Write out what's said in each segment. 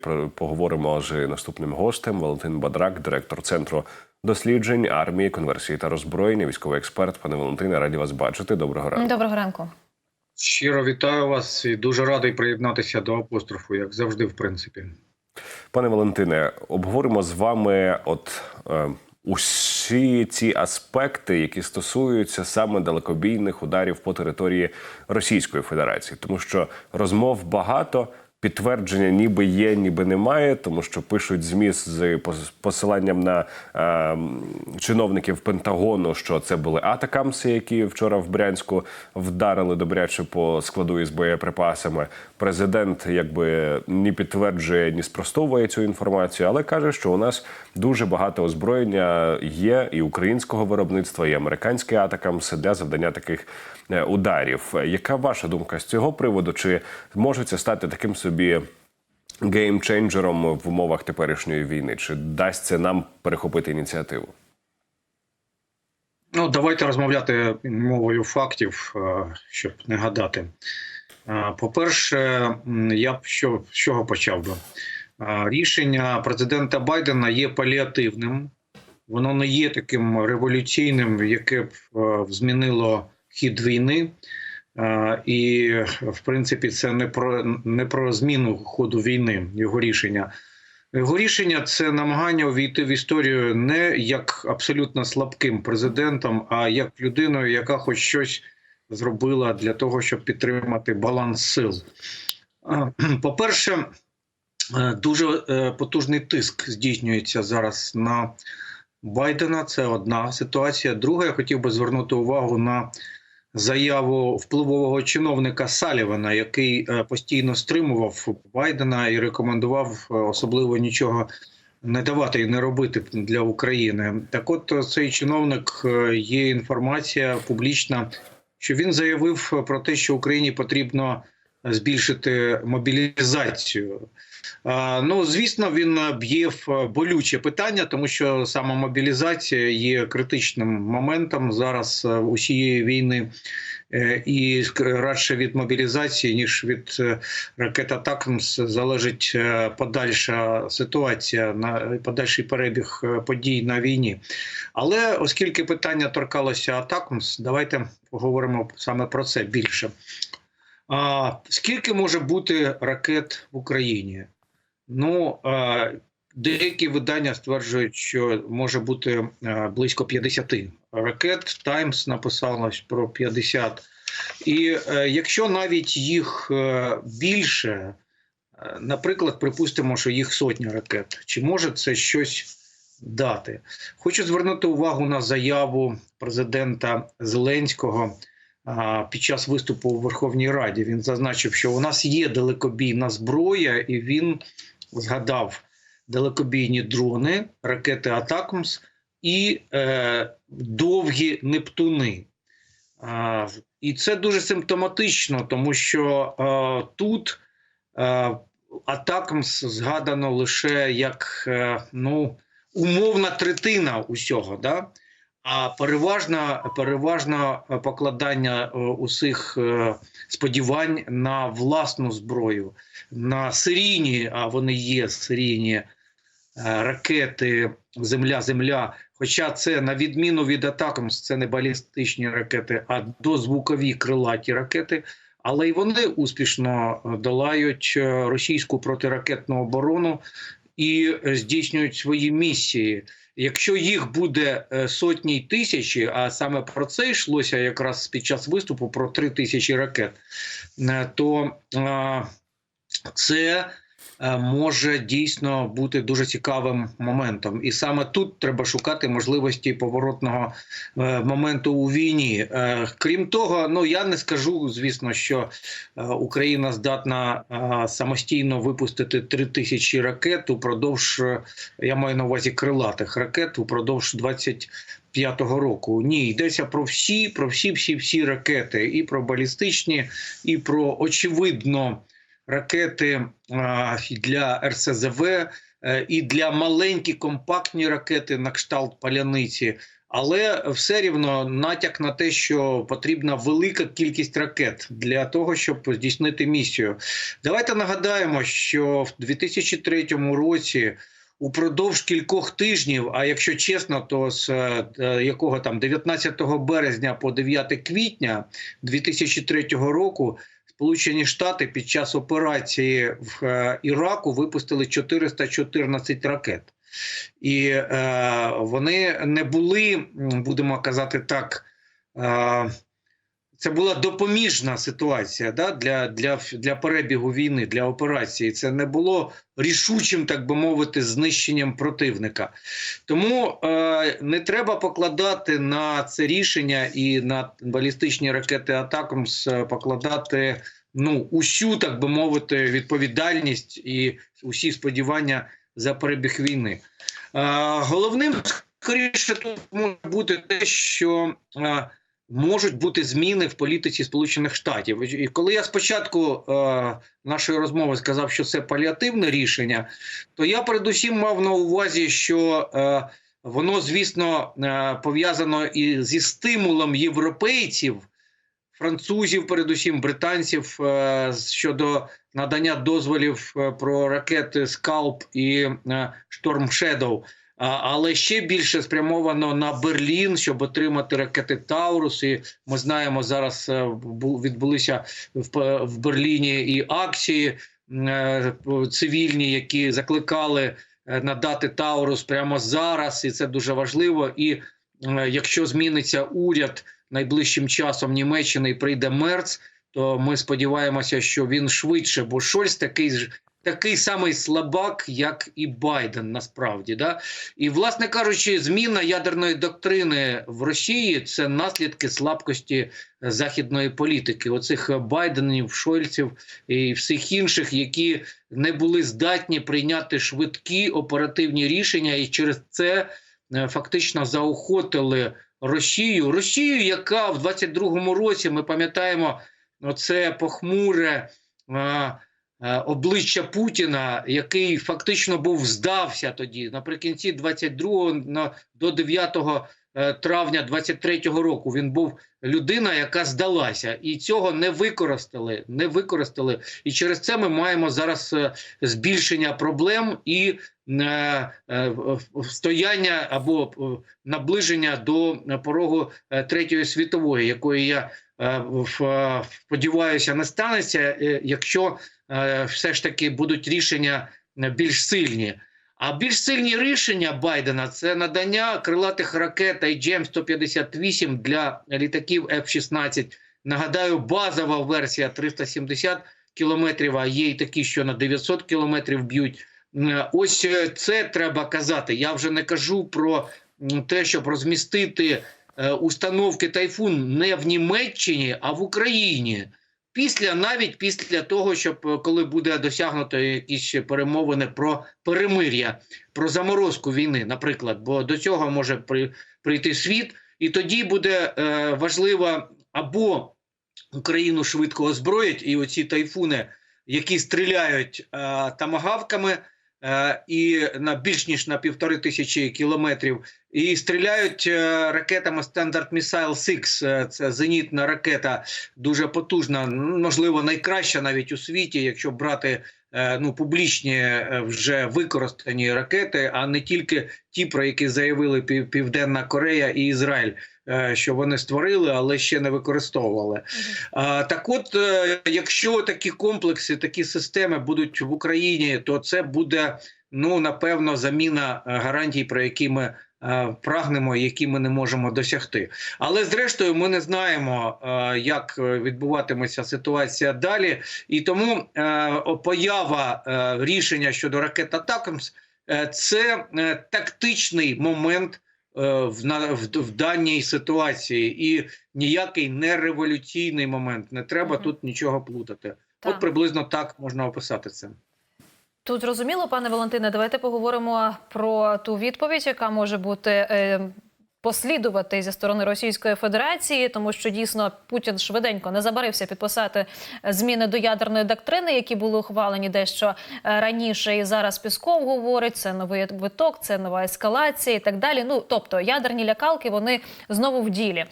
Про- Поговоримо з наступним гостем Валентин Бадрак, директор центру досліджень армії, конверсії та роззброєння, військовий експерт. Пане Валентине, раді вас бачити. Доброго ранку. Доброго ранку. Щиро вітаю вас і дуже радий приєднатися до апострофу, як завжди, в принципі. Пане Валентине, обговоримо з вами от е, усі ці аспекти, які стосуються саме далекобійних ударів по території Російської Федерації, тому що розмов багато. Підтвердження ніби є, ніби немає, тому що пишуть змі з пос- посиланням на е, чиновників Пентагону, що це були атакамси, які вчора в Брянську вдарили добряче по складу із боєприпасами. Президент якби ні підтверджує, ні спростовує цю інформацію, але каже, що у нас дуже багато озброєння є і українського виробництва, і американські атакамси для завдання таких е, ударів. Яка ваша думка з цього приводу? Чи може це стати таким собі геймченджером в умовах теперішньої війни? Чи дасть це нам перехопити ініціативу? Ну, давайте розмовляти мовою фактів, е, щоб не гадати. Е, По-перше, я б що, з чого почав би? Е, Рішення президента Байдена є паліативним, воно не є таким революційним, яке б змінило хід війни. І, в принципі, це не про не про зміну ходу війни, його рішення. Його рішення це намагання увійти в історію не як абсолютно слабким президентом, а як людиною, яка хоч щось зробила для того, щоб підтримати баланс сил. Е, По-перше, е, дуже е, потужний тиск здійснюється зараз на Байдена. Це одна ситуація. Друга, я хотів би звернути увагу на заяву впливового чиновника Салівана, який е, постійно стримував Байдена і рекомендував е, особливо нічого не давати і не робити для України. Так, от е, цей чиновник є інформація публічна, що він заявив про те, що Україні потрібно збільшити мобілізацію. Ну, звісно, він б'є в болюче питання, тому що саме мобілізація є критичним моментом зараз е, усієї війни. Е, І радше від мобілізації, ніж від е, ракет Атакмс залежить подальша ситуація на подальший перебіг подій на війні. Але оскільки питання торкалося Атакмс, давайте поговоримо саме про це більше. А скільки може бути ракет в Україні? Ну деякі видання стверджують, що може бути близько 50 ракет. Таймс написалось про 50. І е, якщо навіть їх е, більше, е, наприклад, припустимо, що їх сотня ракет, чи може це щось дати? Хочу звернути увагу на заяву президента Зеленського під час виступу у Верховній Раді. Він зазначив, що у нас є далекобійна зброя, і він згадав далекобійні дрони, ракети Атакмс і е, довгі Нептуни. А, і це дуже симптоматично, тому що е, тут е, Атакмс згадано лише як е, ну, умовна третина усього. Да? А переважно, переважно покладання е, усіх е, сподівань на власну зброю, на серійні, а вони є серійні е, ракети Земля-Земля. Хоча це на відміну від Атакамс, це не балістичні ракети, а дозвукові крилаті ракети. Але й вони успішно е, долають е, російську протиракетну оборону і е, здійснюють свої місії. Якщо їх буде е, сотні тисячі, а саме про це йшлося якраз під час виступу про три тисячі ракет, е, то е, це може дійсно бути дуже цікавим моментом. І саме тут треба шукати можливості поворотного е, моменту у війні. Е, Крім того, ну я не скажу, звісно, що е, Україна здатна е, самостійно випустити три тисячі ракет упродовж, е, я маю на увазі крилатих ракет упродовж 25-го року. Ні, йдеться про всі, про всі, всі, всі ракети, і про балістичні, і про очевидно ракети для РСЗВ, е, і для маленькі компактні ракети на кшталт паляниці. Але все рівно натяк на те, що потрібна велика кількість ракет для того, щоб здійснити місію. Давайте нагадаємо, що в 2003 році. Упродовж кількох тижнів, а якщо чесно, то з е, якого там 19 березня по 9 квітня 2003 року Сполучені Штати під час операції в е, Іраку випустили 414 ракет, і е, вони не були, будемо казати так. Е, це була допоміжна ситуація да, для, для, для перебігу війни, для операції. Це не було рішучим, так би мовити, знищенням противника. Тому е, не треба покладати на це рішення і на балістичні ракети Атакамс покладати ну, усю, так би мовити, відповідальність і усі сподівання за перебіг війни. Е, головним скоріше тут може бути те, що. Е, можуть бути зміни в політиці Сполучених Штатів. І коли я спочатку е, нашої розмови сказав, що це паліативне рішення, то я передусім мав на увазі, що е, воно, звісно, е, пов'язано і зі стимулом європейців, французів, передусім британців е, щодо надання дозволів е, про ракети Скалп і е, Шторм Shadow. Але ще більше спрямовано на Берлін, щоб отримати ракети Таурус. І ми знаємо, зараз е, відбулися в, Берліні і акції е, цивільні, які закликали е, надати Таурус прямо зараз, і це дуже важливо. І якщо зміниться уряд найближчим часом Німеччини і прийде Мерц, то ми сподіваємося, що він швидше, бо Шольц такий ж. Такий самий слабак, як і Байден, насправді, да і власне кажучи, зміна ядерної доктрини в Росії це наслідки слабкості західної політики. Оцих Байденів, Шольців і всіх інших, які не були здатні прийняти швидкі оперативні рішення, і через це е, фактично заохотили Росію. Росію, яка в 22-му році ми пам'ятаємо, оце похмуре. Е, Обличчя Путіна, який фактично був здався тоді наприкінці 22-го на- до 9 е, травня 23-го року. Він був людина, яка здалася, і цього не використали. Не використали. І через це ми маємо зараз е, збільшення проблем і стояння або наближення до порогу третьої світової, якої я сподіваюся не станеться, е, якщо е, все ж таки будуть рішення е, більш сильні. А більш сильні рішення Байдена це надання крилатих ракет IGM-158 для літаків F-16. Нагадаю, базова версія 370 кілометрів, а є й такі, що на 900 кілометрів б'ють. Е, Ось е, це треба казати. Я вже не кажу про те, щоб розмістити е, установки Тайфун не в Німеччині, а в Україні. Після навіть після того, щоб е, коли буде досягнуто якісь перемовини про перемир'я, про заморозку війни, наприклад, бо до цього може прийти світ, і тоді буде е, важливо або Україну швидко озброїть, і оці тайфуни, які стріляють е, тамагавками, е, і на більш ніж на півтори тисячі кілометрів, і стріляють е, ракетами Standard Missile 6, е, це зенітна ракета, дуже потужна, можливо, найкраща навіть у світі, якщо брати е, ну, публічні е, вже використані ракети, а не тільки ті, про які заявили Південна Корея і Ізраїль, е, що вони створили, але ще не використовували. Так от, е, якщо такі комплекси, такі системи будуть в Україні, то це буде ну напевно заміна е, гарантій, про які ми е, прагнемо, які ми не можемо досягти. Але зрештою, ми не знаємо, е, як е, відбуватиметься ситуація далі, і тому е, поява е, рішення щодо ракет Атакамс е, це е, тактичний момент. е, В, на, в, в даній ситуації і ніякий не революційний момент. Не треба тут нічого плутати. Так. От приблизно так можна описати це. Тут зрозуміло, пане Валентине, давайте поговоримо про ту відповідь, яка може бути. Послідувати зі сторони Російської Федерації, тому що дійсно Путін швиденько не забарився підписати е, зміни до ядерної доктрини, які були ухвалені дещо е, раніше. І зараз Пісков говорить, це новий виток, це нова ескалація і так далі. Ну тобто ядерні лякалки вони знову в ділі.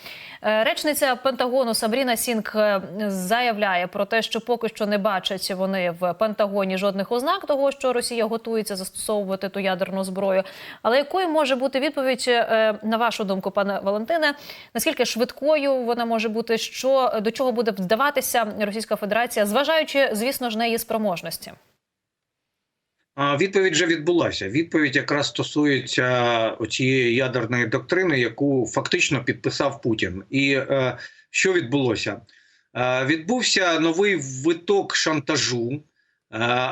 Е, Речниця Пентагону Сабріна Сінг е, заявляє про те, що поки що не бачать вони в Пентагоні жодних ознак того, що Росія готується застосовувати ту ядерну зброю. Але якою може бути відповідь на вашу думку, пане Валентине? Наскільки швидкою вона може бути? Що до чого буде вдаватися Російська Федерація, зважаючи, звісно ж, на її спроможності? Відповідь вже відбулася. Відповідь якраз стосується цієї ядерної доктрини, яку фактично підписав Путін. І е, що відбулося? Е, відбувся новий виток шантажу. Е,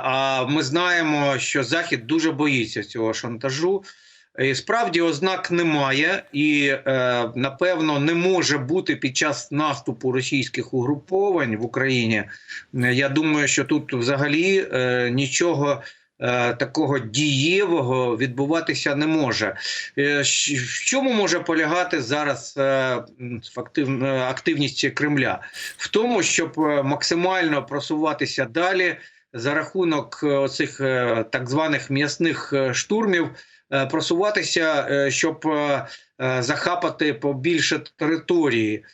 а ми знаємо, що Захід дуже боїться цього шантажу. І справді ознак немає, і е, напевно не може бути під час наступу російських угруповань в Україні. Е, Я думаю, що тут взагалі е, нічого е, такого дієвого відбуватися не може. Е, В чому може полягати зараз е, е, активність Кремля? В тому, щоб е, максимально просуватися далі за рахунок е, цих так званих м'ясних е, штурмів, е, просуватися, е, щоб е, е, захапати побільше території.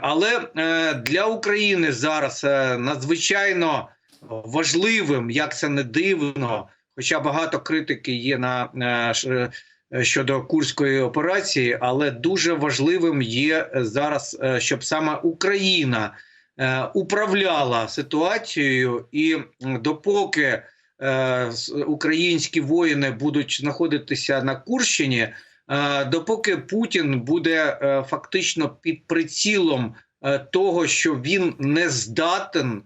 Але е, для України зараз е, надзвичайно важливим, як це не дивно, хоча багато критики є на е, е, щодо курської операції, але дуже важливим є зараз, е, щоб саме Україна е, управляла ситуацією, і допоки е, українські воїни будуть знаходитися на Курщині, е, допоки Путін буде е, фактично під прицілом е, того, що він не здатен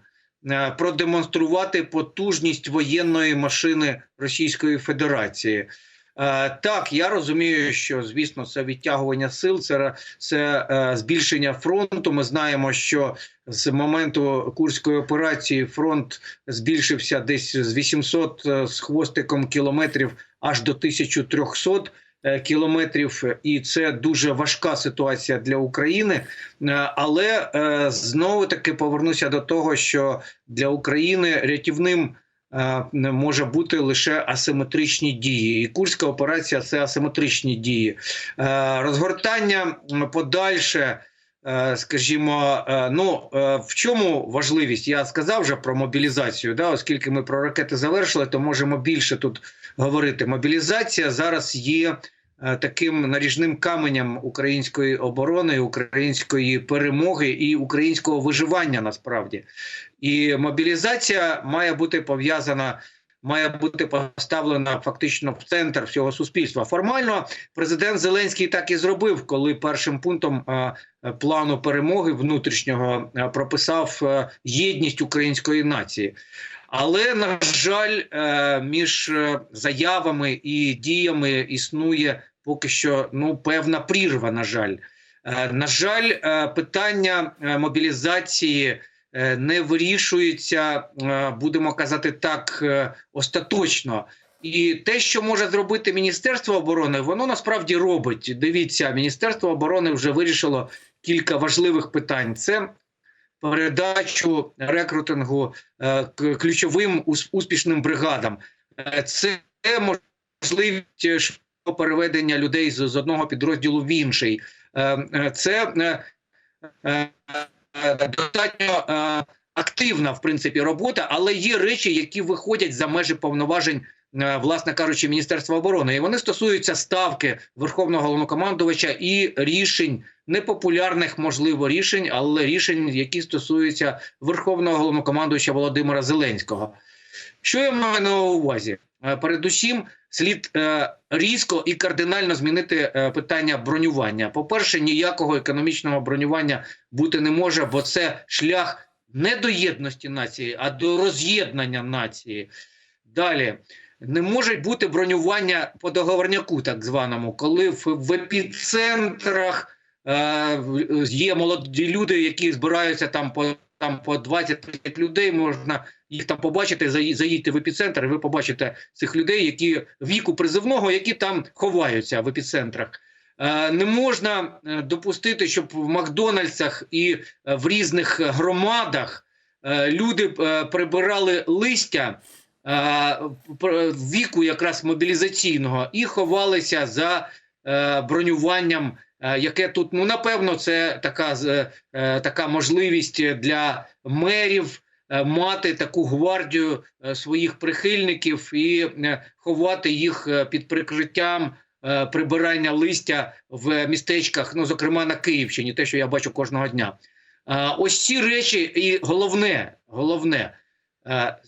е, продемонструвати потужність воєнної машини Російської Федерації. Е, Так, я розумію, що звісно це відтягування сил, це, це е, збільшення фронту. Ми знаємо, що з моменту курської операції фронт збільшився десь з 800 е, з хвостиком кілометрів аж до 1300 е, кілометрів, і це дуже важка ситуація для України. Але знову таки повернуся до того, що для України рятівним може бути лише асиметричні дії, і курська операція це асиметричні дії. Е, Розгортання подальше. е, Скажімо, е, ну е, в чому важливість? Я сказав вже про мобілізацію. Да, оскільки ми про ракети завершили, то можемо більше тут говорити. Мобілізація зараз є е, таким наріжним каменем української оборони, української перемоги і українського виживання насправді. І мобілізація має бути пов'язана. Має бути поставлена фактично в центр всього суспільства. Формально президент Зеленський так і зробив, коли першим пунктом е, е, плану перемоги внутрішнього е, прописав е, єдність української нації. Але на жаль, е, між е, заявами і діями існує поки що ну певна прірва. На жаль, Е, на жаль, питання мобілізації не вирішується, будемо казати так, остаточно. І те, що може зробити Міністерство оборони, воно насправді робить. Дивіться, Міністерство оборони вже вирішило кілька важливих питань. Це передачу рекрутингу е, ключовим успішним бригадам. Е, Це можливість е, переведення людей з, одного підрозділу в інший. Це достатньо активна, в принципі, робота, але є речі, які виходять за межі повноважень. Е, Власне кажучи, Міністерства оборони, і вони стосуються ставки Верховного головнокомандувача і рішень непопулярних, можливо, рішень, але рішень, які стосуються Верховного головнокомандувача Володимира Зеленського. Що я маю на увазі? Е, Передусім, слід е, різко і кардинально змінити питання бронювання. По-перше, ніякого економічного бронювання бути не може, бо це шлях не до єдності нації, а до роз'єднання нації. Далі. Не може бути бронювання по договорняку, так званому, коли в, епіцентрах е, є молоді люди, які збираються там по там по 20 людей, можна їх там побачити, заї- заїдьте в епіцентр, і ви побачите цих людей, які віку призивного, які там ховаються в епіцентрах. Е, Не можна е, допустити, щоб в Макдональдсах і е, в різних громадах люди прибирали листя віку якраз мобілізаційного і ховалися за е, бронюванням, е, яке тут ну напевно це така е, така можливість для мерів е, мати таку гвардію е, своїх прихильників і е, ховати їх е, під прикриттям е, прибирання листя в містечках, ну зокрема на Київщині, те, що я бачу кожного дня. Е, Ось ці речі, і головне, головне е,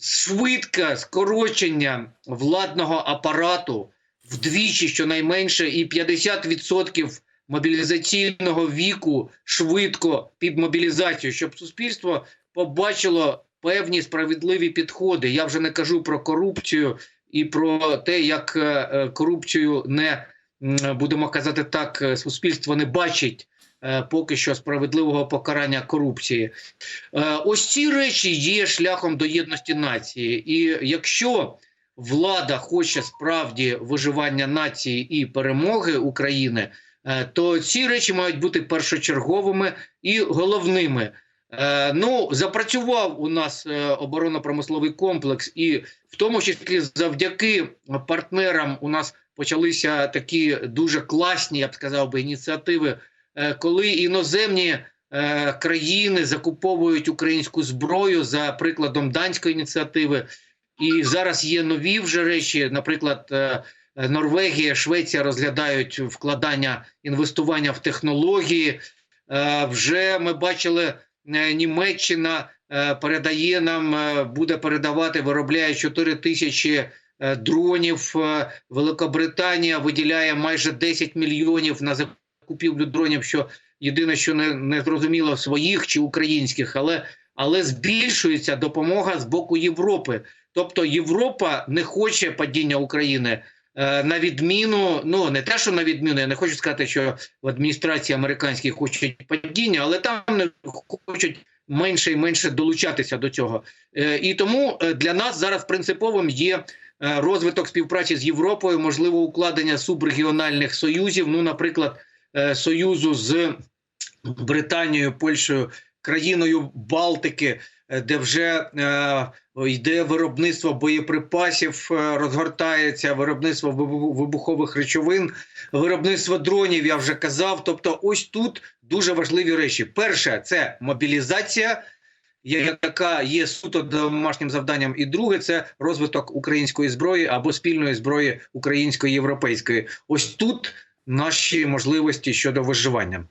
швидке скорочення владного апарату вдвічі, щонайменше, і 50% мобілізаційного віку швидко під мобілізацію, щоб суспільство побачило певні справедливі підходи. Я вже не кажу про корупцію і про те, як е, е, корупцію не будемо казати так, е, суспільство не бачить е, поки що справедливого покарання корупції. Е, Ось ці речі є шляхом до єдності нації. І якщо влада хоче справді виживання нації і перемоги України, е, то ці речі мають бути першочерговими і головними. Е, Ну, запрацював у нас е, оборонно-промисловий комплекс, і в тому числі завдяки партнерам у нас почалися такі дуже класні, я б сказав би, ініціативи, е, коли іноземні е, країни закуповують українську зброю за прикладом данської ініціативи. І зараз є нові вже речі, наприклад. е, Норвегія, Швеція розглядають вкладання інвестування в технології. Е, Вже ми бачили, е, Німеччина е, передає нам, е, буде передавати, виробляє 4 тисячі е, дронів. Е, Великобританія виділяє майже 10 мільйонів на закупівлю дронів. Що єдине, що не, не зрозуміло своїх чи українських, але, але збільшується допомога з боку Європи. Тобто Європа не хоче падіння України. Е, На відміну, ну не те, що на відміну, я не хочу сказати, що в адміністрації американській хочуть падіння, але там не хочуть менше і менше долучатися до цього. Е, І тому е, для нас зараз принциповим є розвиток співпраці з Європою, можливо, укладення субрегіональних союзів. Ну, наприклад, союзу з Британією, Польщею, країною Балтики, е, де вже е, йде виробництво боєприпасів, е, розгортається виробництво вибухових речовин, виробництво дронів. Я вже казав. Тобто, ось тут дуже важливі речі. Перше це мобілізація. Яка є суто домашнім завданням, і друге це розвиток української зброї або спільної зброї української європейської. Ось тут наші можливості щодо виживання.